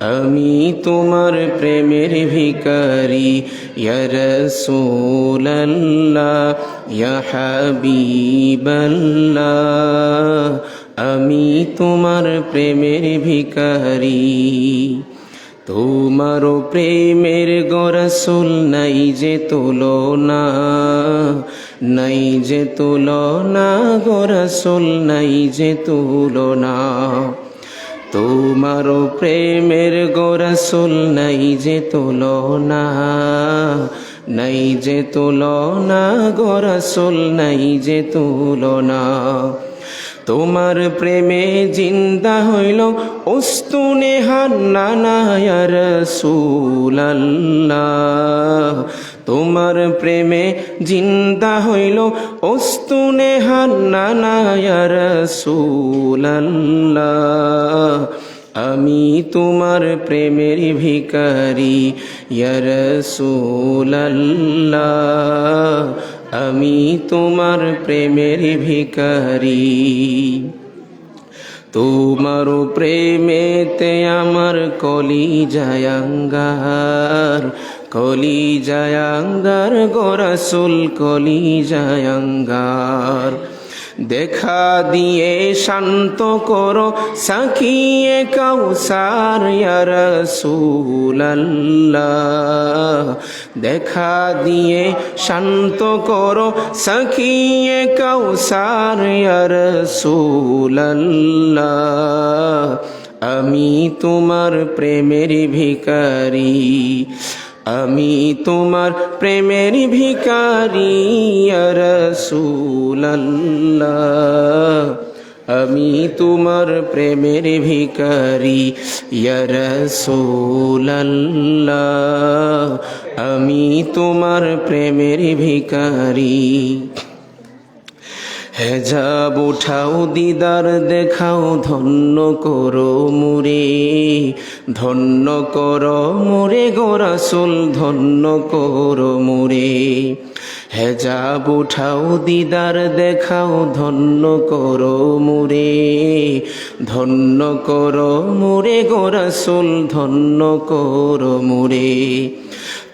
আমি তোমার প্রেমের ভিকারি রসুল্লাহ হাবিবাল্লাহ। আমি তোমার প্রেমের ভিকারি তোমারও প্রেমের গরসুল নাই যে তুলনা, নাই যে তুলনা গরসুল নাই যে তুলনা। তোমারও প্রেমের গোরসুল নাই যে তুলনা, নাই যে তুলনা, গোরসুল নাই যে তুলনা। তোমার প্রেমে জিন্দা হইল উস্তুনে হান্নানায়ার সুলাল্লাহ তোমার প্রেমে জিন্দা হইল উস্তুনে হান্নানায়ার সুলাল্লাহ আমি তোমার প্রেমের ভিকারি রসুল্লাহ আমি তোমার প্রেমের ভিকারি তোমার প্রেমেতে আমার কলি জায়াঙ্গার কলি জায়াঙ্গার গোরসুল কলি জায়াঙ্গার দেখা দিয়ে শান্ত করো সাকিয়ে কাউসার রসুল্লাহ দেখা দিয়ে শান্ত করো সাকিয়ে কাউসার রসুল্লাহ আমি তোমার প্রেমের ভিকারি আমি তোমার প্রেমের ভিকারি রসুল্লাহ আমি তোমার প্রেমের ভিকারি রসুল্লাহ আমি তোমার প্রেমের ভিকারি হেজাব উঠাও দিদার, দেখাও ধন্য করো মুরে ধন্য করো মুরে গোরাসুল ধন্য করো মুরে হেজাব উঠাও দিদার, দেখাও ধন্য করো মুরে ধন্য করো মুরে গোরাসুল ধন্য করো মুরে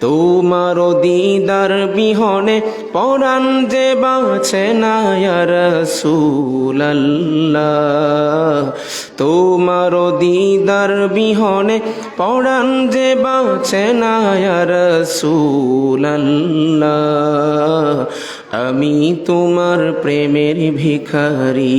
তোমার দিদার বিহনে পরাণ যে বাঁচে না রসুল্লাহ তোমার দিদার বিহনে পরাণ যে বাঁচে না রসুল্লাহ আমি তোমার প্রেমের ভিখারি